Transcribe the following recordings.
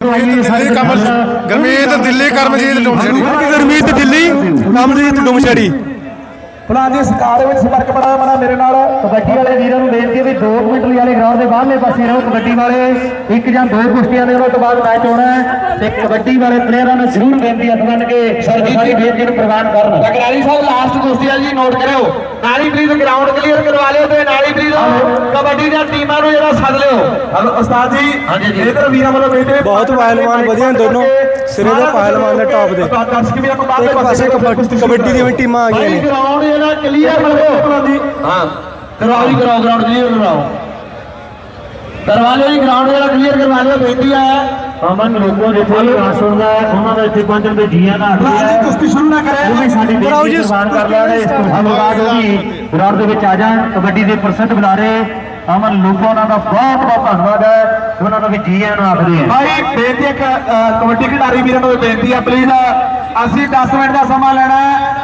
ਕਮਲ ਗਰਮੀਤ ਦਿੱਲੀ ਕਰਮਜੀਤ ਡੋਮਛੜੀ ਗਰਮੀਤ ਦਿੱਲੀ ਕਮਲਜੀਤ ਡੁਮਛੜੀ ਫਲਾਂ ਦੀ ਸਕਾਰ ਵਿੱਚ ਸੰਪਰਕ ਬੜਾ ਮਨਾ ਮੇਰੇ ਨਾਲ। ਕਬੱਡੀ ਵਾਲੇ ਵੀਰਾਂ ਨੂੰ ਬੇਨਤੀ ਹੈ ਵੀ 2 ਮਿੰਟ ਲਈ ਵਾਲੇ ਗਰਾਊਂਡ ਦੇ ਬਾਹਰਲੇ ਪਾਸੇ ਰਹੋ। ਕਬੱਡੀ ਵਾਲੇ ਇੱਕ ਜਾਂ ਦੋ ਕੁਸ਼ਤੀਆਂ ਦੇ ਉਹਨਾਂ ਤੋਂ ਬਾਅਦ ਮੈਚ ਹੋਣਾ ਹੈ। ਤੇ ਕਬੱਡੀ ਵਾਲੇ ਪਲੇਅਰਾਂ ਨੂੰ ਜ਼ਰੂਰ ਬੇਨਤੀ ਹੱਥ ਬੰਨ ਕੇ ਸਾਡੀ ਬੇਨਤੀ ਨੂੰ ਪ੍ਰਵਾਨ ਕਰਨ। ਅਗਰਾਲੀ ਸਾਹਿਬ ਲਾਸਟ ਕੁਸ਼ਤੀ ਆ ਜੀ ਨੋਟ ਕਰਿਓ। ਨਾਲੀ ਬਰੀਦ ਗਰਾਊਂਡ ਕਲੀਅਰ ਕਰਵਾ ਲਿਓ ਤੇ ਨਾਲੀ ਬਰੀਦ ਕਬੱਡੀ ਦੀਆਂ ਟੀਮਾਂ ਨੂੰ ਜਿਹੜਾ ਸੱਦ ਲਿਓ। ਹਲੋ ਉਸਤਾਦ ਜੀ ਇਧਰ ਵੀਰਾਂ ਵੱਲੋਂ ਬੇਟੇ ਬਹੁਤ ਪਹਿਲਵਾਨ ਵਧੀਆ ਦੋਨੋਂ। ਸਿਰੇ ਦੇ ਪਹਿਲਵਾਨ ਦੇ। ਦਰਸ਼ਕ ਵੀ ਆਪਾਂ ਬਾਹਰ ਇੱਕ ਪਾਸੇ ਕਬੱਡੀ ਕਬੱਡੀ ਦੀਆਂ ਵੀ ਟੀਮਾਂ ਆ ਗਈਆਂ ਨੇ। ਗਰਾਊਂਡ ਜਿਹੜਾ ਕਲੀਅਰ ਕਰੋ ਜੀ। ਹਾਂ ਕਰਵਾਓ ਜੀ ਕਰਾਓ ਗਰਾਊਂਡ ਕਲੀਅਰ ਕਰਵਾਓ ਕਰਵਾ ਲਿਓ ਜੀ ਗਰਾਊਂਡ ਜਿਹੜਾ ਕਲੀਅਰ ਕਰਵਾ ਲਿਓ ਬੇਨਤੀ ਹੈ ਅਮਨ ਲੋਕੋ ਜਿੱਥੇ ਟ੍ਰਾਂਸਫਰ ਦਾ ਹੈ, ਉਹਨਾਂ ਦਾ ਇੱਥੇ ਪਹੁੰਚਣ ਦੇ ਜੀਆਂ ਦਾ ਹੱਕ ਫਲਾਂ ਹੈ। ਦੀ ਕੁਸ਼ਤੀ ਸ਼ੁਰੂ ਨਾ ਕਰੇ ਉਹ ਵੀ ਸਾਡੀ ਕਰਾਓ ਬੇਨਤੀ ਜੀ, ਪ੍ਰਵਾਨ ਕਰ ਲੈਣ ਇਸ ਤੋਂ ਧੰਨਵਾਦ ਉਹ ਵੀ ਗਰਾਊਂਡ ਦੇ ਵਿੱਚ ਆ ਜਾਣ, ਕਬੱਡੀ ਦੇ ਪ੍ਰਸਿੱਧ ਬੁਲਾਰੇ ਅਮਨ ਲੋਕੋ ਉਹਨਾਂ ਦਾ ਬਹੁਤ ਬਹੁਤ ਧੰਨਵਾਦ ਹੈ ਉਹਨਾਂ ਨੂੰ ਵੀ ਜੀਆਂ ਨੂੰ ਆਖਦੇ ਹਾਂ। ਭਾਈ ਬੇਨਤੀ ਹੈ ਕਬੱਡੀ ਖਿਡਾਰੀ ਵੀਰਾਂ ਨੂੰ ਬੇਨਤੀ ਹੈ ਪਲੀਜ਼ ਅਸੀਂ 10 ਮਿੰਟ ਦਾ ਸਮਾਂ ਲੈਣਾ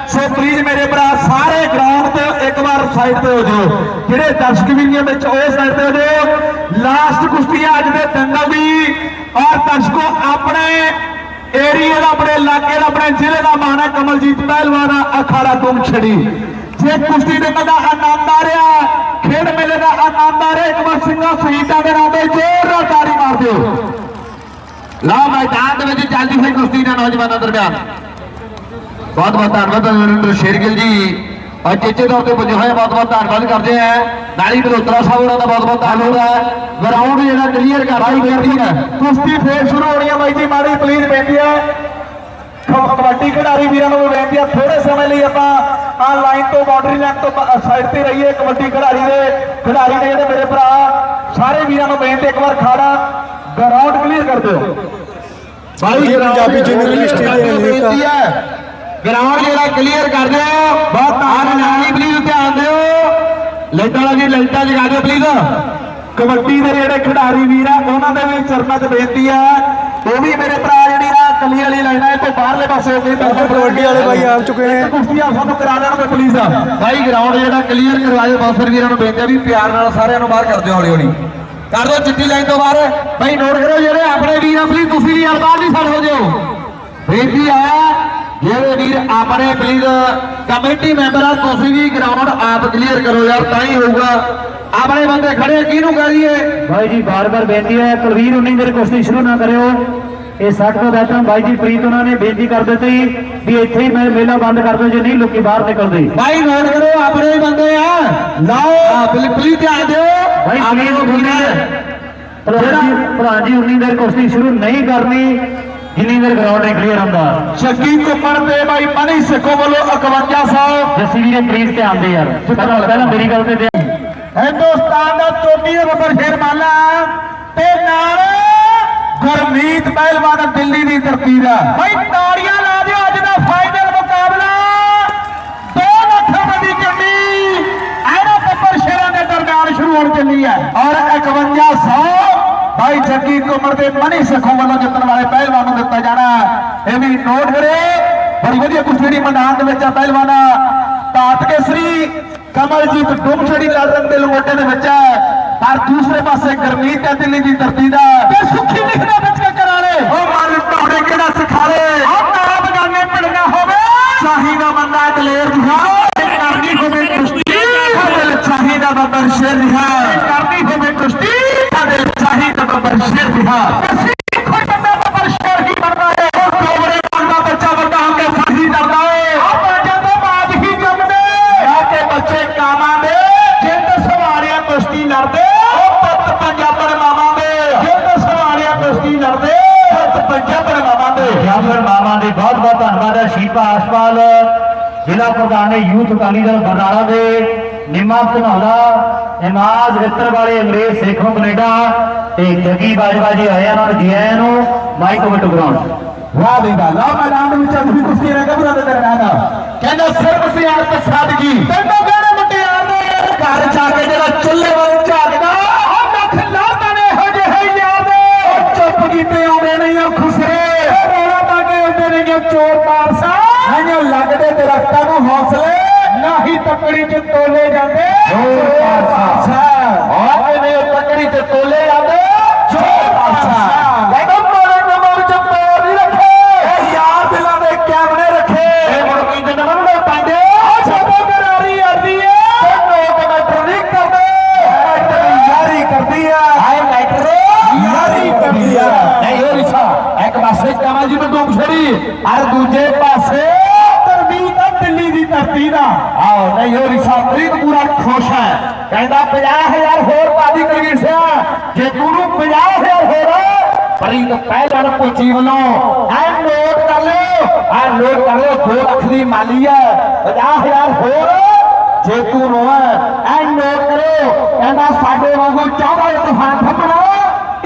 ਸੋ ਪਲੀਜ਼ ਮੇਰੇ ਭਰਾ, ਸਾਰੇ ਗਰਾਊਂਡ ਤੇ ਇੱਕ ਵਾਰ ਸਾਈਡ ਤੇ ਹੋ ਜਾਓ। ਜਿਹੜੇ ਦਰਸ਼ਕ ਵੀ ਵਿੱਚ, ਉਹ ਸਾਈਡ ਤੇ ਹੋ ਜਾਓ। ਲਾਸਟ ਕੁਸ਼ਤੀ ਹੈ ਅੱਜ ਦੇ ਦੰਗਲ ਦੀ ਔਰ ਦਰਸ਼ਕੋ, ਆਪਣੇ ਏਰੀਆ ਦਾ, ਆਪਣੇ ਇਲਾਕੇ ਦਾ, ਆਪਣੇ ਜ਼ਿਲ੍ਹੇ ਦਾ ਮਾਣ ਹੈ। ਕਮਲਜੀਤ ਪਹਿਲਵਾਨ ਅਖਾੜਾ ਤੁਮ ਛੜੀ। ਜੇ ਕੁਸ਼ਤੀ ਦੇ ਦਾ ਆਨੰਦ ਆ ਰਿਹਾ, ਖੇਡ ਮੇਲੇ ਦਾ ਆਨੰਦ ਆ ਰਿਹਾ, ਇੱਕ ਵਾਰ ਸਿੰਘਾਂ ਸ਼ਹੀਦਾਂ ਦੇ ਨਾਮ ਤੇ ਜ਼ੋਰਦਾਰ ਤਾੜੀ ਮਾਰ ਦਿਓ। ਲਓ, ਮੈਦਾਨ ਦੇ ਵਿੱਚ ਚੱਲਦੀ ਹੋਈ ਕੁਸ਼ਤੀ ਦੇ ਨੌਜਵਾਨਾਂ ਦਰਮਿਆਨ। ਬਹੁਤ ਬਹੁਤ ਧੰਨਵਾਦ, ਨਰਿੰਦਰ ਸ਼ੇਰਗਿਲ ਜੀ। ਔਰ ਚੇਚੇ ਤੌਰ ਤੇ ਪੁੱਜੇ ਹੋਏ ਬਹੁਤ ਬਹੁਤ ਧੰਨਵਾਦ ਕਰਦੇ ਆ। ਨਾਲੀ ਬਲੋਤਰਾ ਸਾਹਿਬ ਉਹਨਾਂ ਦਾ ਬਹੁਤ ਬਹੁਤ ਧੰਨਵਾਦ ਹੈ ਗਰਾਊਂਡ ਜਿਹੜਾ ਕਲੀਅਰ ਕਰਵਾਈ ਰਹੀ ਹੈ ਕੁਸ਼ਤੀ ਫੇਰ ਸ਼ੁਰੂ ਹੋਣੀ ਹੈ ਬਾਈ ਜੀ, ਮਾੜੀ ਪਲੀਜ਼ ਬੇਨਤੀ ਹੈ ਕਬੱਡੀ ਖਿਡਾਰੀ ਵੀਰਾਂ ਨੂੰ ਬੇਨਤੀ ਹੈ ਥੋੜੇ ਸਮੇਂ ਲਈ ਆਪਾਂ ਆ ਲਾਈਨ ਤੋਂ ਬਾਉਂਡਰੀ ਲਾਈਨ ਤੋਂ ਸਾਈਡ ਤੇ ਰਹੀਏ ਕਬੱਡੀ ਖਿਡਾਰੀ ਦੇ ਖਿਡਾਰੀ ਦੇ ਜਿਹੜੇ ਮੇਰੇ ਭਰਾ ਸਾਰੇ ਵੀਰਾਂ ਨੂੰ ਬੇਨਤੀ ਇੱਕ ਵਾਰ ਖਾੜਾ ਗਰਾਊਂਡ ਕਲੀਅਰ ਕਰ ਦਿਓ। ਬਾਈ ਪੰਜਾਬੀ ਜਰਨਲਿਸਟ ਦੇ ਬੇਨਤੀ ਹੈ ਗਰਾਊਂਡ ਜਿਹੜਾ ਕਲੀਅਰ ਕਰ ਦਿਓ ਬਹੁਤ ਧੰਨਵਾਦ। ਨਾਲੀ ਪਲੀਜ਼ ਧਿਆਨ ਦਿਓ। ਲਾਈਟਾਂ ਵਾਲਾ ਜੀ ਲਾਈਟਾਂ ਜਗਾ ਦਿਓ ਪਲੀਜ਼ ਕਬੱਡੀ ਦੇ ਜਿਹੜੇ ਖਿਡਾਰੀ ਵੀਰ ਆ ਉਹਨਾਂ ਦੇ ਵੀ ਚਰਨਾਂ 'ਚ ਬੇਨਤੀ ਆ। ਉਹ ਵੀ ਮੇਰੇ ਭਰਾ ਜਿਹੜੀ ਆ ਕੱਲੀ ਵਾਲੀ ਲਾਈਨਾਂ ਇਹ ਤੋਂ ਬਾਹਰਲੇ ਪਾਸੇ ਹੋ ਗਈ ਕਬੱਡੀ ਵਾਲੇ ਬਾਈ ਆ ਚੁੱਕੇ ਨੇ। ਕੁਸ਼ਤੀਆਂ ਸਾਨੂੰ ਕਰਾ ਲੈਣਗੇ ਪਲੀਜ਼ ਬਾਈ ਗਰਾਊਂਡ ਜਿਹੜਾ ਕਲੀਅਰ ਕਰਵਾਏ ਬਾਸਰ ਵੀਰਾਂ ਨੂੰ ਬੇਨਤੀ ਆ ਵੀ ਪਿਆਰ ਨਾਲ ਸਾਰਿਆਂ ਨੂੰ ਬਾਹਰ ਕਰ ਦਿਓ ਹੌਲੀ ਹੌਲੀ। ਕਰ ਦਿਓ ਚਿੱਟੀ ਲਾਈਨ ਤੋਂ ਬਾਹਰ। ਬਾਈ ਨੋਟ ਕਰੋ ਜਿਹੜੇ ਆਪਣੇ ਵੀਰ ਆ ਪਲੀਜ਼ ਤੁਸੀਂ ਵੀ ਯਾਰ ਬਾਹਰ ਨਹੀਂ ਖੜ ਹੋ ਜਾਓ। ਬੇਨਤੀ ਆ ਜਿਹੜੇ ਵੀਰ ਆਪਣੇ ਪਲੀਜ਼ ਕਮੇਟੀ ਮੈਂਬਰ ਆ ਤੁਸੀਂ ਵੀ ਗਰਾਊਂਡ ਆਪ ਕਲੀਅਰ ਕਰੋ ਯਾਰ ਤਾਂ ਹੀ ਹੋਊਗਾ। ਆਪਣੇ ਬੰਦੇ ਖੜੇ ਕਿਹਨੂੰ ਕਰੀਏ ਭਾਈ ਜੀ ਬਾਰ-ਬਾਰ ਬੇਨਤੀ ਹੈ ਕੁਲਵੀਰ ਉਨੀ ਮੇਰੇ ਕੁਸ਼ਤੀ ਸ਼ੁਰੂ ਨਾ ਕਰਿਓ। ਇਹ 60 ਤੋਂ ਬੈਠਣ ਬਾਈ ਜੀ ਪ੍ਰੀਤ ਉਹਨਾਂ ਨੇ ਬੇਨਤੀ ਕਰ ਦਿੱਤੀ ਵੀ ਇੱਥੇ ਹੀ ਮੈਂ ਮੇਲਾ ਬੰਦ ਕਰ ਦਿਓ ਜੇ ਨਹੀਂ ਲੋਕੀ ਬਾਹਰ ਨਿਕਲਦੇ। ਭਾਈ ਨੋਟ ਕਰੋ ਆਪਣੇ ਹੀ ਬੰਦੇ ਆ। ਲਾਓ ਪਲੀਜ਼ ਧਿਆਨ ਦਿਓ। ਆਪਣੇ ਪ੍ਰੀਤ ਬੰਦੇ ਦੇਰ ਭਰਾ ਜੀ ਭਰਾ ਜੀ ਉਨੀ ਦੇਰ ਕੁਸ਼ਤੀ ਸ਼ੁਰੂ ਨਹੀਂ ਕਰਨੀ ਜਿੰਨੀ ਦੇਰ ਗਰਾਊਂਡ ਨਹੀਂ ਕਲੀਅਰ ਹੁੰਦਾ। ਸ਼ੱਕੀ ਕੁੱਪੜ ਤੇ ਭਾਈ ਮਨੀ ਸਿੱਖੋ ਵੱਲੋਂ 5100 ਜੱਸੀ ਵੀਰੇ ਪਲੀਜ਼ ਧਿਆਨ ਦੇ ਯਾਰ। ਪਹਿਲਾਂ ਪਹਿਲਾਂ ਮੇਰੀ ਗੱਲ ਤੇ ਹਿੰਦੁਸਤਾਨ ਦਾ ਚੋਟੀ ਦੇ ਬੱਬਰ ਸ਼ੇਰਮਾਲਾ ਤੇ ਨਾਲ ਗੁਰਮੀਤ ਪਹਿਲਵਾਨ ਦਿੱਲੀ ਦੀ ਧਰਤੀ ਦਾ। ਭਾਈ ਤਾੜੀਆਂ ਲਾ ਦਿਓ ਅੱਜ ਦਾ ਫਾਈਨਲ ਮੁਕਾਬਲਾ। 2 ਲੱਖ ਰੁਪਏ ਦੀ ਗੱਡੀ ਐਨਾ ਬੱਬਰ ਸ਼ੇਰਾਂ ਦੇ ਦਰਮਿਆਨ ਸ਼ੁਰੂ ਹੋਣ ਚੱਲੀ ਹੈ। ਔਰ 5100 ਭਾਈ ਜੱਗੀ ਕੁਮਰ ਦੇ ਮਨੀ ਸਖੋਂ ਵੱਲੋਂ ਜਿੱਤਣ ਵਾਲੇ ਪਹਿਲਵਾਨ ਨੂੰ ਦਿੱਤਾ ਜਾਣਾ। ਇਹ ਵੀ ਨੋਟ ਕਰੇ। ਬੜੀ ਵਧੀਆ ਕੁਸ਼ਤੀ ਮੈਦਾਨ ਦੇ ਵਿੱਚ ਆ ਪਹਿਲਵਾਨ। ਤਾਤ ਕੇਸਰੀ ਕਮਲਜੀਤ ਡੁਮਛੜੀ ਲੜਨ ਦੇ ਲੰਗੋਟੇ ਦੇ ਵਿੱਚ ਹੈ। ਪਰ ਦੂਸਰੇ ਪਾਸੇ ਗਰਮੀਤ ਹੈ ਦਿੱਲੀ ਦੀ ਧਰਤੀ ਦਾ। ਤੇ ਸੁਖੀ ਲਿਖਣਾ ਵਿੱਚ ਕੇ ਕਰਾਲੇ ਉਹ ਮਨ ਤੁਹਾਡੇ ਕਿਹੜਾ ਸਿਖਾਲੇ ਉਹ ਤਾਰਾ ਬਗਾਨੇ ਪੜਨਾ ਹੋਵੇ। ਚਾਹੀਦਾ ਬੰਦਾ ਦਲੇਰ ਦਿਖਾ ਕਰਨੀ ਹੋਵੇ ਕੁਸ਼ਤੀ। ਦਿਲ ਚਾਹੀਦਾ ਬੱਬਰ ਸ਼ੇਰ ਦਿਖਾ ਕਰਨੀ ਹੋਵੇ ਕੁਸ਼ਤੀ। ਦਿਲ ਚਾਹੀਦਾ ਬੱਬਰ ਸ਼ੇਰ ਦਿਖਾ ਕੋਈ ਬੰਦਾ ਬੱਬਰ ਸ਼ੇਰ ਹੀ ਬਣਦਾ ਹੈ ਉਹ ਕੋਵਰੇ ਬੰਦਾ ਬੱਚਾ ਵੱਡਾ ਹੋ ਕੇ ਫਾਂਸੀ ਡਰਦਾ ਹੈ ਉਹ ਬੱਚਾ ਤੋਂ ਬਾਅਦ ਹੀ ਜੰਮਦੇ ਆ ਕੇ ਬੱਚੇ ਕਾਮਾਂ ਦੇ ਜਿੰਦ ਸਵਾਰਿਆ ਕੁਸ਼ਤੀ ਲੜਦੇ ਉਹ ਪੁੱਤ ਪੰਜਾਬਣ ਮਾਵਾਂ ਦੇ ਜਿੰਦ ਸਵਾਰਿਆ ਕੁਸ਼ਤੀ ਲੜਦੇ ਪੁੱਤ ਪੰਜਾਬਣ ਮਾਵਾਂ ਦੇ ਜਾਂ ਫਿਰ ਮਾਮਾ ਦੇ ਬਹੁਤ ਬਹੁਤ ਧੰਨਵਾਦ ਹੈ ਸ਼ੀਪਾ ਆਸਪਾਲ ਜ਼ਿਲ੍ਹਾ ਪ੍ਰਧਾਨ ਹੈ ਯੂਥ ਅਕਾਲੀ ਦਲ ਬਰਨਾਲਾ ਦੇ ਨਿਮਾ ਧਨੌਲਾ ਇਮਾਜ਼ ਰਿੱਤਰ ਵਾਲੇ ਅੰਗਰੇਜ਼ ਸੇਖੋਂ ਕੈਨੇਡਾ ਤੇ ਜੱਗੀ ਬਾਜਵਾ ਜੀ ਆਏ ਉਹਨਾਂ ਨੂੰ ਜੀ ਆਇਆਂ ਨੂੰ ਮਾਈਕ ਓਵਰ ਗਰਾਊਂਡ ਵਾਹ ਵਾਹ। ਲਓ ਮੈਦਾਨ ਦੇ ਵਿੱਚ ਅਜਿਹੀ ਕੁਸ਼ਤੀ ਰਹਿ ਗੱਭਰਾਂ ਦੇ ਕਹਿੰਦਾ ਸਿਰਫ ਸਿਆਰ ਤੇ ਸਾਦਗੀ। ਤੈਨੂੰ ਕਿਹੜੇ ਮੁਟਿਆਰ ਨੇ ਘਰ ਜਾ ਕੇ ਜਿਹੜਾ ਚੁੱਲ੍ਹੇ ਵੱਲ ਝਾਕਦਾ ਉਹ ਲੱਖ ਲਾਤਾਂ ਨੇ ਇਹੋ ਜਿਹੇ ਯਾਰ ਦੇ ਉਹ ਚੁੱਪ ਕੀਤੇ ਆਉਂਦੇ ਨਹੀਂ ਉਹ ਖੁਸਰੇ ਉਹ ਰੋਣਾ ਪਾ ਕੇ ਆਉਂਦੇ ਨਹੀਂ ਉਹ ਚੋਰ ਪਾਰਸਾ ਨਹੀਂ ਲੱਗਦੇ ਦਰਖਤਾਂ ਨੂੰ ਹੌਸਲੇ ਨਹੀਂ ਤੱਕੜੀ ਚ ਤੋਲੇ ਜਾਂਦੇ। ਚੋਰ ਪਾਰਸਾ ਆਹ ਨੇ ਤੱਕੜੀ ਚ ਤੋਲੇ ਜਾਂਦੇ ਚੋਰ ਪਾਰਸਾ ਕਹਿੰਦਾ ਮੋੜੇ ਪਾਸੇ ਕਮਲ ਬੰਦੂਕ ਛੜੀ ਔਰ ਦੂਜੇ ਪਾਸੇ ਗੁਰਮੀਤ ਆ ਦਿੱਲੀ ਦੀ ਦਾ ਆਓ, ਨਹੀਂ, ਉਹ ਰਿਸਾਤਰੀ ਪੂਰਾ ਖੁਸ਼ ਹੈ। ਕਹਿੰਦਾ 50000 ਹੋਰ ਬਾਦੀ ਕਲਗੀਰ ਸਿਆ ਜੇ ਤੂੰ 50000 ਹੋਰ ਫਰੀਦ ਪਹਿਲਵਾਨ ਪੁੱਛੀ ਵੱਲੋਂ। ਐ ਨੋਟ ਕਰ ਲਿਓ, ਐ ਨੋਟ ਕਰ ਲਿਓ 2 ਲੱਖ ਦੀ ਮਾਲੀ ਹੈ 50000 ਹੋਰ ਜੇ ਤੂੰ ਨੂੰ ਐ ਨੋਟ ਕਰੋ ਕਹਿੰਦਾ, ਸਾਡੇ ਵਾਂਗੂ ਚਾਹਦਾ ਤੂਫਾਨ ਫੱਪਣਾ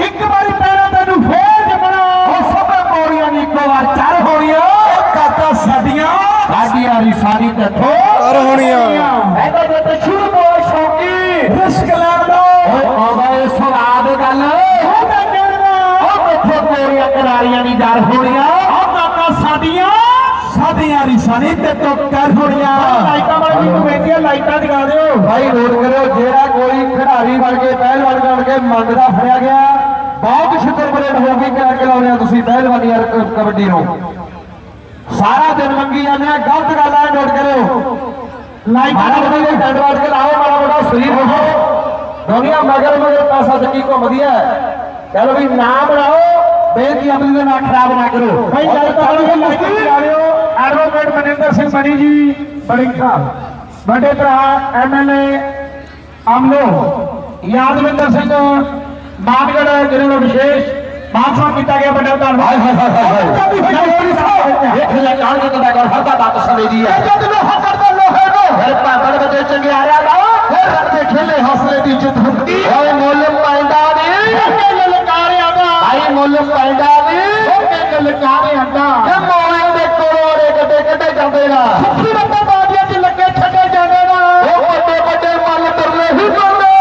ਇੱਕ ਵਾਰੀ ਪੈਣਾ ਤੈਨੂੰ ਫੇਰ ਜਮਣਾ ਉਹ ਸਭ ਪੌੜੀਆਂ ਦੀ ਇੱਕੋ ਵਾਰ ਚੜ ਹੋਣੀਆਂ ਕਾਕਾ ਸਾਡੀਆਂ ਸਾਡੀਆਂ ਦੀ ਸਾਰੀ ਤੇਥੋਂ ਕਰ ਹੋਣੀਆਂ ਇਹਦਾ ਜੇ ਤੇ ਸ਼ੁਰੂ ਤੋਂ ਸ਼ੌਕੀ ਰਿਸਕ ਲੈਂਦਾ ਓਏ ਆਵਾ ਇਹ ਸਵਾਦ ਗੱਲ ਉਹ ਮੈਂ ਕਹਿਣਾ ਉਹ ਕਿੱਥੇ ਪੌੜੀਆਂ ਕਰਾਰੀਆਂ ਦੀ ਡਰ ਹੋਣੀਆਂ ਉਹ ਕਾਕਾ ਸਾਡੀਆਂ ਸਾਡੀਆਂ ਦੀ ਸਾਰੀ ਤੇ ਤੋਂ ਕਰ ਹੋਣੀਆਂ ਲਾਈਟਾਂ ਵਾਲੀ ਨੂੰ ਵੇਖਿਆ ਲਾਈਟਾਂ ਦਿਖਾ ਦਿਓ। ਭਾਈ ਨੋਟ ਕਰਿਓ ਜਿਹੜਾ ਕੋਈ ਖਿਡਾਰੀ ਬਣ ਕੇ ਪਹਿਲਵਾਨ ਬਣ ਕੇ ਮੰਗਦਾ ਫੜਿਆ ਗਿਆ ਬਹੁਤ ਸ਼ੁਕਰ ਬਰੇਡ ਹੋ ਗਈ ਕਿ ਅੱਗੇ ਲਾਉਣੇ ਆ ਤੁਸੀਂ ਪਹਿਲਵਾਨੀ ਕਬੱਡੀ ਨੂੰ। ਸਾਰਾ ਦਿਨ ਮੰਗੀ ਜਾਂਦੇ ਆ ਗਲਤ ਗੱਲ ਆ ਨੋਟ ਕਰਿਓ। ਲਾਈਟ ਇਹ ਡੰਡ ਵਾਟ ਕੇ ਲਾਓ ਮਾਰਾ ਬੜਾ ਸਰੀਰ ਹੋ ਦੁਨੀਆ ਮਗਰ ਮਗਰ ਪੈਸਾ ਚੱਕੀ ਘੁੰਮਦੀ ਹੈ। ਚਲੋ ਵੀ ਨਾ ਬਣਾਓ ਬੇਨਤੀ ਆਪਣੀ ਦਾ ਨਾ ਖਰਾਬ ਨਾ ਕਰੋ। ਭਾਈ ਲਾਈਟ ਚਲਾ ਲਿਓ ਐਡਵੋਕੇਟ ਮਨਿੰਦਰ ਸਿੰਘ ਮਣੀ ਜੀ ਬੜਿੰਖਾ ਵੱਡੇ ਭਰਾ ਐਮਐਲਏ ਅਮਲੋ ਯਾਦਵਿੰਦਰ ਸਿੰਘ ਮਾਨਗੜ ਜਿਹਨਾਂ ਨੂੰ ਵਿਸ਼ੇਸ਼ ਮਾਨਸਾ ਕੀਤਾ ਗਿਆ ਵੱਡਾ ਧੰਨਵਾਦ। ਹਾਏ ਹਾਏ ਹਾਏ ਵੇਖ ਲੈ ਕਾਣ ਜਦੋਂ ਦਾ ਕਰ ਹਰਦਾ ਬਾਤ ਸਮਝਦੀ ਹੈ ਜਦ ਲੋਹਾ ਕਰਦਾ ਲੋਹੇ ਨੂੰ। ਫਿਰ ਪਾਪੜ ਬਦੇ ਚੰਗਿਆਰਿਆ ਦਾ ਫਿਰ ਰੱਖਦੇ ਖੇਲੇ ਹੌਸਲੇ ਦੀ ਜਿੱਤ ਹੁੰਦੀ ਓਏ ਮੁੱਲ ਪੈਂਦਾ ਨੀ ਕੇ ਲਲਕਾਰਿਆ ਦਾ ਭਾਈ ਮੁੱਲ ਪੈਂਦਾ ਨੀ ਕੇ ਲਲਕਾਰਿਆ ਦਾ ਕਿ ਮੋਏ ਦੇ ਕੋਲੋੜੇ ਗੱਡੇ ਕੱਢੇ ਜਾਂਦੇ ਨਾ ਸੁੱਖੀ ਰੱਬਾ ਬਾਦੀਆਂ 'ਚ ਲੱਗੇ ਛੱਡੇ ਜਾਂਦੇ ਨਾ ਉਹ ਵੱਡੇ ਵੱਡੇ ਮੱਲ ਤਰਲੇ ਹੀ ਕਰਦੇ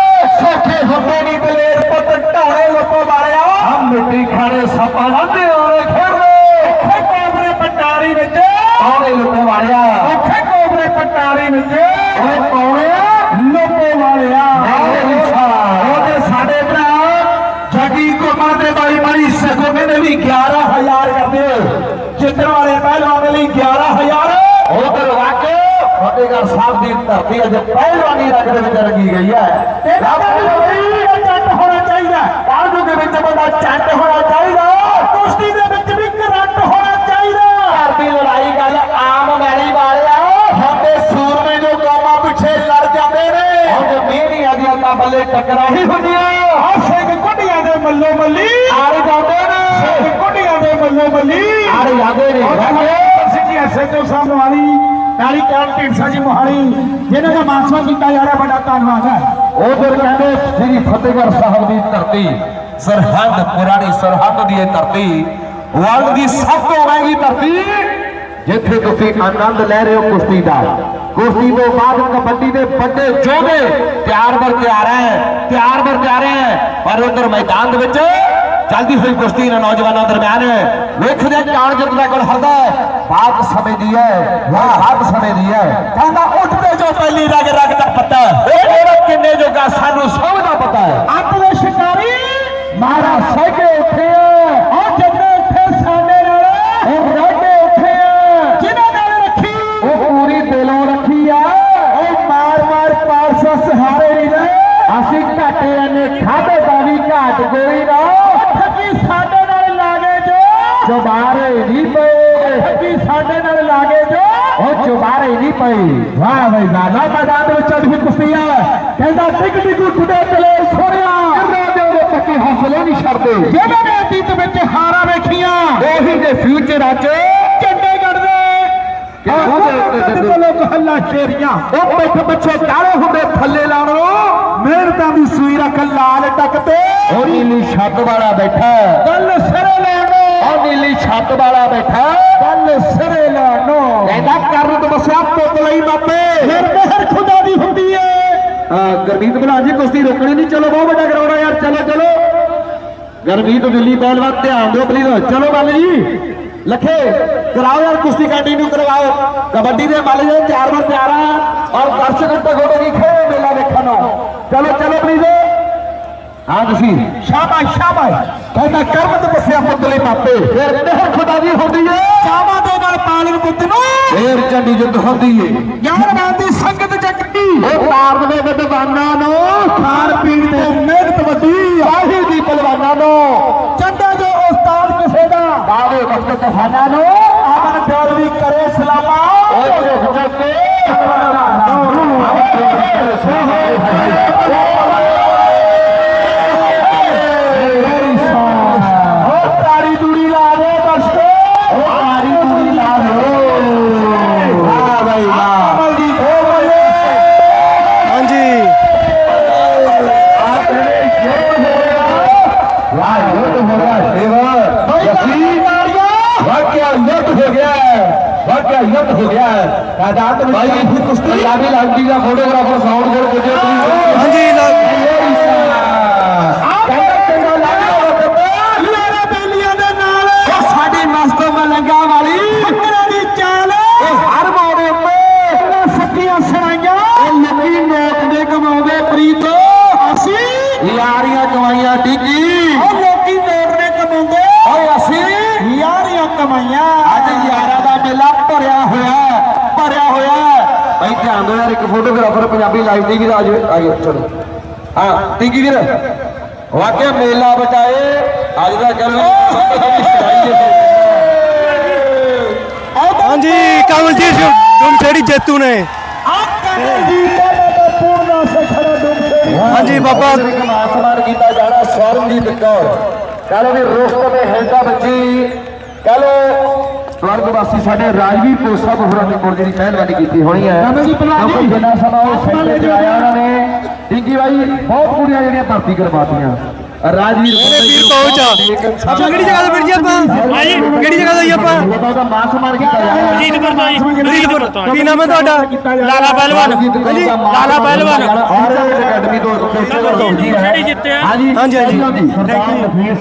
ਸੋਖੇ ਹੁੰਦੇ ਨਹੀਂ ਦਲੇਰ ਪੁੱਤ ਢਾਲੇ ਲੋਕੋ ਵਾਲਿਆ ਆ ਮਿੱਟੀ ਖਾਣੇ ਸੱਪਾਂ ਲਾਂਦੇ ਹੋਰੇ ਖੇਡਦੇ ਔਖੇ ਕੋਬਰੇ ਪਟਾਰੀ ਵਿੱਚ ਕੌਣੇ ਲੋਕੋ ਵਾਲਿਆ। ਔਖੇ ਕੋਬਰੇ ਪਟਾਰੀ ਵਿੱਚ ਓਏ ਕੌਣੇ ਲੋਕੋ ਵਾਲਿਆ। ਉਹਦੇ ਸਾਡੇ ਭਰਾ ਜਗੀ ਕੋਮਾ ਦੇ ਬਾਈ ਮਣੀ ਸਕੋ ਕਹਿੰਦੇ ਵੀ 11000 ਕਰਦੇ ਜਿੱਤਣ ਵਾਲੇ ਪਹਿਲਵਾਨ ਲਈ 11000 ਉਧਰ ਵਾਕੇ। ਫਤਿਹਗੜ੍ਹ ਸਾਹਿਬ ਦੀ ਧਰਤੀ ਅੱਜ ਪਹਿਲਵਾਨੀ ਰੰਗ ਦੇ ਵਿੱਚ ਰੰਗੀ ਗਈ ਹੈ। ਤੇ ਜੱਟ ਹੋਣਾ ਚਾਹੀਦਾ। ਕਾਜੂ ਦੇ ਵਿੱਚ ਬੰਦਾ ਜੱਟ ਹੋਣਾ ਚਾਹੀਦਾ ਕੁਸ਼ਤੀ ਦੇ ਵਿੱਚ ਵੀ ਕਰੰਟ ਹੋਣਾ ਚਾਹੀਦਾ ਘਰ ਦੀ ਲੜਾਈ ਗੱਲ ਆਮ ਵੈਲੀ ਵਾਲਿਆ ਹੁੰਦੇ ਸੂਰਮੇ ਜੋ ਕੌਮਾਂ ਪਿੱਛੇ ਲੜ ਜਾਂਦੇ ਨੇ ਹੁਣ ਮੀਡੀਆ ਦੀਆਂ ਤਾਂ ਬੱਲੇ ਟੱਕਰਾਂ ਹੀ ਹੁੰਦੀਆਂ ਆ ਸਿੰਘ ਕੁੱਡੀਆਂ ਦੇ ਮੱਲੋ ਮੱਲੀ। ਆੜ ਜਾਂਦੇ ਨੇ। ਸਿੰਘ ਕੁੱਡੀਆਂ ਦੇ ਮੱਲੋ ਮੱਲੀ। ਆੜ ਜਾਂਦੇ ਨੇ। ਸਿੰਘ ਜੀ ਐਸਐਚਓ ਸਾਹਿਬ ਮੋਹਾਲੀ ਨਾਲੀ ਕੈਂਪ ਢੀਂਡਸਾ ਜੀ ਮੋਹਾਲੀ ਜਿਨ੍ਹਾਂ ਦਾ ਮਾਨਸਨ ਕੀਤਾ ਜਾ ਰਿਹਾ ਬੜਾ ਧੰਨਵਾਦ ਹੈ। ਉਹ ਫਿਰ ਕਹਿੰਦੇ ਸ੍ਰੀ ਫਤਿਹਗੜ੍ਹ ਸਾਹਿਬ ਦੀ ਧਰਤੀ ਸਰਹੱਦ ਪੁਰਾਣੀ ਸਰਹੱਦ ਦੀ ਇਹ ਧਰਤੀ ਵਰਲਡ ਦੀ ਸਭ ਤੋਂ ਮਹਿੰਗੀ ਧਰਤੀ ਜਿੱਥੇ ਤੁਸੀਂ ਆਨੰਦ ਲੈ ਰਹੇ ਹੋ ਕੁਸ਼ਤੀ ਦਾ। ਕੁਸ਼ਤੀ ਤੋਂ ਬਾਅਦ ਕਬੱਡੀ ਦੇ ਵੱਡੇ ਯੋਧੇ ਤਿਆਰ ਬਰ ਤਿਆਰ ਹੈ ਤਿਆਰ ਬਰ ਤਿਆਰ ਹੈ। ਪਰ ਉਧਰ ਮੈਦਾਨ ਦੇ ਵਿੱਚ ਚੱਲਦੀ ਹੋਈ ਕੁਸ਼ਤੀ ਇਹਨਾਂ ਨੌਜਵਾਨਾਂ ਦਰਮਿਆਨ। ਵੇਖਦੇ ਹਾਂ ਕੌਣ ਜਿੱਤਦਾ ਕੋਲ ਹਰਦਾ ਹੈ। ਬਾਤ ਸਮੇਂ ਦੀ ਹੈ ਵਾਹ ਬਾਤ ਸਮੇਂ ਦੀ ਹੈ। ਕਹਿੰਦਾ ਉੱਠਦੇ ਜੋ ਪਹਿਲੀ ਰਗ ਰਗ ਦਾ ਪਤਾ ਇਹ ਜਿਹੜਾ ਕਿੰਨੇ ਜੋਗਾ ਸਾਨੂੰ ਸਭ ਦਾ ਪਤਾ ਹੈ। ਆਪਣੇ ਸ਼ਿਕਾਰੀ ਮਾਰਾ ਸਹਿਕੇ ਉੱਠੇ ਆ ਜੱਗੇ ਉੱਠੇ ਸਾਡੇ ਨਾਲ ਉਹ ਰਾਡੇ ਉੱਠੇ ਆ ਜਿਨ੍ਹਾਂ ਨਾਲ ਰੱਖੀ ਉਹ ਪੂਰੀ ਦਿਲੋਂ ਰੱਖੀ ਆ ਉਹ ਮਾਰ ਮਾਰ ਪਾਰਸਾ ਸਹਾਰੇ ਨਹੀਂ ਰਹੇ ਅਸੀਂ ਘਾਟੇ ਨੇ ਖਾਦੇ ਦਾ ਵੀ ਘਾਟ ਕੋਈ ਨਾ ਠੱਗੀ ਸਾਡੇ ਨਾਲ ਲਾਗੇ ਜੋ ਚੁਬਾਰੇ ਨਹੀਂ ਪਏ ਠੱਗੀ ਸਾਡੇ ਨਾਲ ਲਾਗੇ ਜੋ ਉਹ ਚੁਬਾਰੇ ਨਹੀਂ ਪਏ ਵਾਹ ਬਈ ਨਾ ਮੈਦਾਨ ਦੇ ਵਿੱਚ ਚੱਲ ਕੁਸ਼ਤੀ ਆ ਕਹਿੰਦਾ ਟਿਕ ਟਿਕ ਉੱਠਦੇ ਚਲੇ ਸੋਹਣਿਆ ਕਿੰਨਾ ਦੇ ਉਹਦੇ ਪੱਕੇ ਹੌਸਲੇ ਨਹੀਂ ਛੱਡਦੇ। ਜਿਹਨਾਂ ਨੇ ਅਤੀਤ ਵਿੱਚ ਹਾਰਾਂ ਵੇਖੀਆਂ ਉਹੀ ਦੇ ਫਿਊਚਰ ਅੱਜ ਝੰਡੇ ਕੱਢਦੇ ਲੋਕ ਹੱਲਾ ਸ਼ੇਰੀਆਂ। ਉਹ ਪਿੱਠ ਪਿੱਛੇ ਕਾਲੇ ਹੁੰਦੇ ਥੱਲੇ ਲਾਣੋ ਮਿਹਨਤਾਂ ਦੀ ਸੂਈ ਰੱਖ ਲਾਲ ਟੱਕ ਤੇ। ਉਹ ਨੀਲੀ ਛੱਤ ਵਾਲਾ ਬੈਠਾ ਗੱਲ ਸਿਰੇ ਲੈਣੋ। ਉਹ ਨੀਲੀ ਛੱਤ ਵਾਲਾ ਬੈਠਾ ਗੱਲ ਸਿਰੇ ਲੈਣੋ। ਕਹਿੰਦਾ ਕਰਨ ਤਪੱਸਿਆ ਪੁੱਤ ਲਈ ਮਾਪੇ ਫਿਰ ਮਿਹਰ ਖੁਦਾ ਦੀ ਹੁੰਦੀ ਏ ਗਰਮੀਤ ਬਣਾ ਜੀ ਕੁਸ਼ਤੀ ਰੋਕਣੀ ਨਹੀਂ। ਚਲੋ ਬਹੁਤ ਵੱਡਾ ਗਰਾਉਂਡ ਆ ਯਾਰ। ਚਲੋ ਚਲੋ। ਗਰਮੀਤ ਦਿੱਲੀ ਪਹਿਲਵਾਨ ਧਿਆਨ ਦਿਓ ਪਲੀਜ਼ ਚਲੋ ਬੱਲ ਜੀ। ਲਖੇ ਕਰਾਓ ਯਾਰ ਕੁਸ਼ਤੀ ਕੰਟੀਨਿਊ ਕਰਵਾਓ। ਕਬੱਡੀ ਦੇ ਮੱਲ ਤਿਆਰ ਬਰ ਤਿਆਰ ਆ। ਔਰ ਦਰਸ਼ਕ ਟਗੋੜੇ ਦੀ ਖੇਡ ਮੇਲਾ ਵੇਖਣ ਨੂੰ ਚਲੋ ਚਲੋ ਪਲੀਜ਼ ਹਾਂ ਤੁਸੀਂ। ਸ਼ਾਬਾਸ਼ ਸ਼ਾਬਾਸ਼। ਕਹਿੰਦਾ ਕਰਮ ਤੇ ਬਸਿਆ ਪੁੱਤ ਲਈ ਮਾਪੇ। ਫਿਰ ਮਿਹਰ ਖੁਦਾ ਦੀ ਹੁੰਦੀ ਏ। ਚਾਵਾਂ ਦੇ ਨਾਲ ਪਾਲਣ ਪੁੱਤ ਨੂੰ। ਫੇਰ ਚੰਡੀ ਜਿੱਤ ਹੁੰਦੀ ਏ। ਯਾਰ ਦੀ ਉਹ ਤਾਰ ਦੇ ਵਿਦਵਾਨਾਂ ਨੂੰ ਖਾਣ ਪੀਣ ਤੇ ਮਿਹਨਤ ਵੱਡੀ। ਆਹੀ ਦੀ ਪਹਿਲਵਾਨਾਂ ਨੂੰ। ਚੰਦਾ ਜੋ ਉਸਤਾਦ ਕਿਸੇ ਦਾ। ਬਾਵੇ ਤੂਫਾਨਾਂ ਨੂੰ ਅਮਨ ਦਿਲ ਵੀ ਕਰੇ ਸਲਾਮਾ ਓਏ ਝੁਕ ਝੁਕ ਕੇ ਉਹ ਤਾੜੀ ਦੂੜੀ ਲਾ ਦੇ ਦਰਸ਼ਕੋ ਉਹ ਤਾੜੀ ਦੂੜੀ ਲਾ ਦੇ ਵਾਹ ਬਈ ਵਾਹ ਅਮਲਦੀਪ ਹੋ ਬੱਲੇ ਹਾਂਜੀ ਵਾਹ ਯੁੱਧ ਹੋ ਗਿਆ ਸੇਵਾ ਯਕੀਨ ਵਾਕਿਆ ਹੋ। ਗਿਆ ਵਾਕਿਆ ਯੁੱਧ ਹੋ ਗਿਆ ਕਾਦਾਤ ਭਾਈ ਇਹ ਕੁਸ਼ਤੀ। ਪੰਜਾਬੀ ਲੱਗਦੀ ਦਾ ਫੋਟੋਗ੍ਰਾਫਰ ਸਾਊਂਡ ਕੋਲ ਪੁੱਜੇ ਤੁਸੀਂ ਹਾਂਜੀ ਲਾ- ਸਾਡੀ ਮਸਤੋ ਮਲੰਗਾ ਵਾਲੀ ਫਕਰਾਂ ਦੀ ਚਾਲ ਇਹ ਹਰ ਮੋੜੇ ਉੱਤੇ ਇਹਨਾਂ ਸੱਚੀਆਂ ਸੁਣਾਈਆਂ ਇਹ ਲੱਕੀ ਨੋਟ ਦੇ ਕਮਾਉਂਦੇ ਪ੍ਰੀਤ ਅਸੀਂ ਯਾਰੀਆਂ ਕਮਾਈਆਂ ਟਿੱਕੀ ਉਹ ਲੋਕੀ ਨੋਟ ਦੇ ਕਮਾਉਂਦੇ ਓਏ ਅਸੀਂ ਯਾਰੀਆਂ ਕਮਾਈਆਂ ਅੱਜ ਯਾਰਾਂ ਦਾ ਮੇਲਾ ਭਰਿਆ ਹੋਇਆ ਹੈ, ਭਰਿਆ ਹੋਇਆ ਹੈ। ਭਾਈ ਧਿਆਨ ਦਿਓ ਯਾਰ ਇੱਕ ਫੋਟੋਗ੍ਰਾਫਰ ਪੰਜਾਬੀ ਲਾਈਵ ਟੀਵੀ ਦਾ ਆਜੋ ਆਜੋ ਚਲੋ ਹਾਂ ਟਿੱਕੀ ਵੀਰ ਵਾਕਿਆ ਮੇਲਾ ਬਚਾਏ ਅੱਜ ਦਾ ਗੱਲ ਹਾਂਜੀ ਕਮਲਜੀਤ ਸਿੰਘ ਡੁਮਛੇੜੀ ਜੇਤੂ ਨੇ ਹਾਂਜੀ ਬਾਬਾ ਸਨਮਾਨ ਕੀਤਾ ਜਾਣਾ ਸਵਰਨਜੀਤ ਕੌਰ ਕਹ ਲੋ ਵੀ ਰੋਸਤਮ ਹੈਦਾ ਬੱਜੀ ਕਹ ਲੋ ਸਵਰਗਵਾਸੀ ਸਾਡੇ ਰਾਜਵੀਰ ਕੋਸਾ ਬੁਹਰਾ ਨੇ ਕੋਲ ਜਿਹੜੀ ਪਹਿਲਵਾਨੀ ਕੀਤੀ ਹੋਣੀ ਹੈ। ਕਿਉਂਕਿ ਜਿੰਨਾ ਸਮਾਂ ਉਹ ਸੈਂਟਰ ਚ ਆਇਆ ਉਹਨਾਂ ਨੇ ਟਿੰਕੀ ਬਾਈ ਬਹੁਤ ਕੁੜੀਆਂ ਜਿਹੜੀਆਂ ਭਰਤੀ ਕਰਵਾਤੀਆਂ। ਰਾਜਵੀਰ ਵੀਰ ਪਹੁੰਚ ਆਪਾਂ ਕਿਹੜੀ ਜਗ੍ਹਾ ਤੋਂ ਵੀਰ ਜੀ ਆਪਾਂ? ਹਾਂਜੀ ਕਿਹੜੀ ਜਗ੍ਹਾ ਤੋਂ ਜੀ ਆਪਾਂ? ਉਹਦਾ ਮਾਨ ਸਨਮਾਨ ਕੀਤਾ ਜਾਣਾ ਜੀਤਪੁਰ ਤੋਂ ਜੀ ਰੀਲਪੁਰ ਕੀ ਨਾਮ ਹੈ ਤੁਹਾਡਾ? ਲਾਲਾ ਪਹਿਲਵਾਨ। ਹਾਂਜੀ ਲਾਲਾ ਪਹਿਲਵਾਨ। ਔਰ ਅਕੈਡਮੀ ਤੋਂ ਜਿਹੜੀ ਜਿੱਤਿਆ। ਹਾਂਜੀ ਹਾਂਜੀ ਹਾਂਜੀ। Thank you